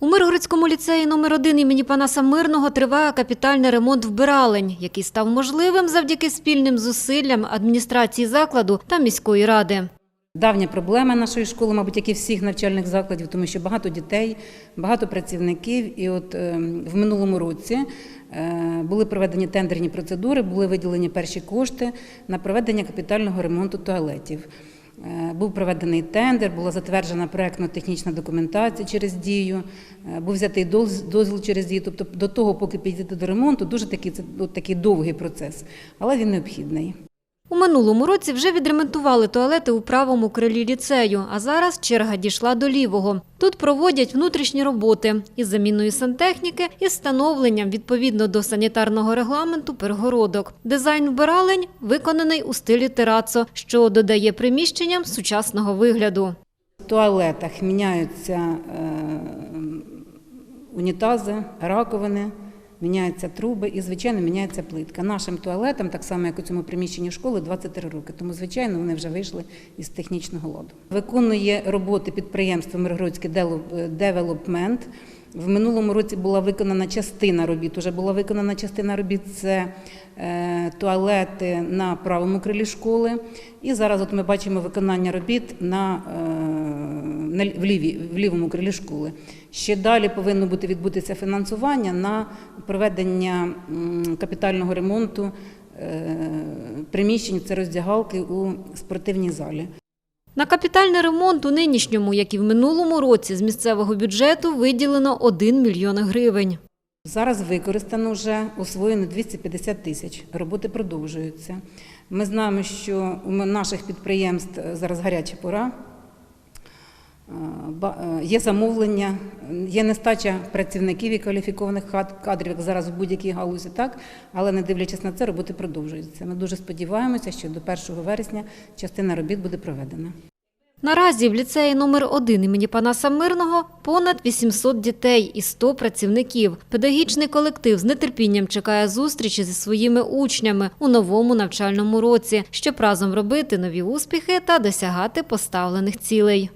У Миргородському ліцеї номер 1 імені Панаса Мирного триває капітальний ремонт вбиралень, який став можливим завдяки спільним зусиллям адміністрації закладу та міської ради. Давня проблема нашої школи, мабуть, як і всіх навчальних закладів, тому що багато дітей, багато працівників. І от е, в минулому році е, були проведені тендерні процедури, були виділені перші кошти на проведення капітального ремонту туалетів. Е, Був проведений тендер, була затверджена проектно-технічна документація через дію, е, був взятий доз- дозвіл через дію. Тобто до того, поки підійти до ремонту, дуже такий це такий довгий процес, але він необхідний. У минулому році вже відремонтували туалети у правому крилі ліцею, а зараз черга дійшла до лівого. Тут проводять внутрішні роботи із заміною сантехніки і встановленням відповідно до санітарного регламенту перегородок. Дизайн вбиралень виконаний у стилі терацо, що додає приміщенням сучасного вигляду. В туалетах міняються е, унітази, раковини, міняються труби і, звичайно, міняється плитка. Нашим туалетам, так само як у цьому приміщенні школи, 23 роки. Тому, звичайно, вони вже вийшли із технічного ладу. Виконує роботи підприємство Миргородський девелопмент. В минулому році була виконана частина робіт. Уже була виконана частина робіт. Це е, туалети на правому крилі школи. І зараз от ми бачимо виконання робіт на, е, в, лівій, в лівому крилі школи. Ще далі повинно бути відбутися фінансування на проведення капітального ремонту е, приміщень, це роздягалки у спортивній залі. На капітальний ремонт у нинішньому, як і в минулому році, з місцевого бюджету виділено 1 мільйон гривень. Зараз використано вже освоєно 250 тисяч. Роботи продовжуються. Ми знаємо, що у наших підприємств зараз гаряча пора. Е, Є замовлення, є нестача працівників і кваліфікованих кадрів, як зараз в будь-якій галузі, так, але не дивлячись на це, роботи продовжуються. Ми дуже сподіваємося, що до 1 вересня частина робіт буде проведена. Наразі в ліцеї номер 1 імені Панаса Мирного понад 800 дітей і 100 працівників. Педагогічний колектив з нетерпінням чекає зустрічі зі своїми учнями у новому навчальному році, щоб разом робити нові успіхи та досягати поставлених цілей.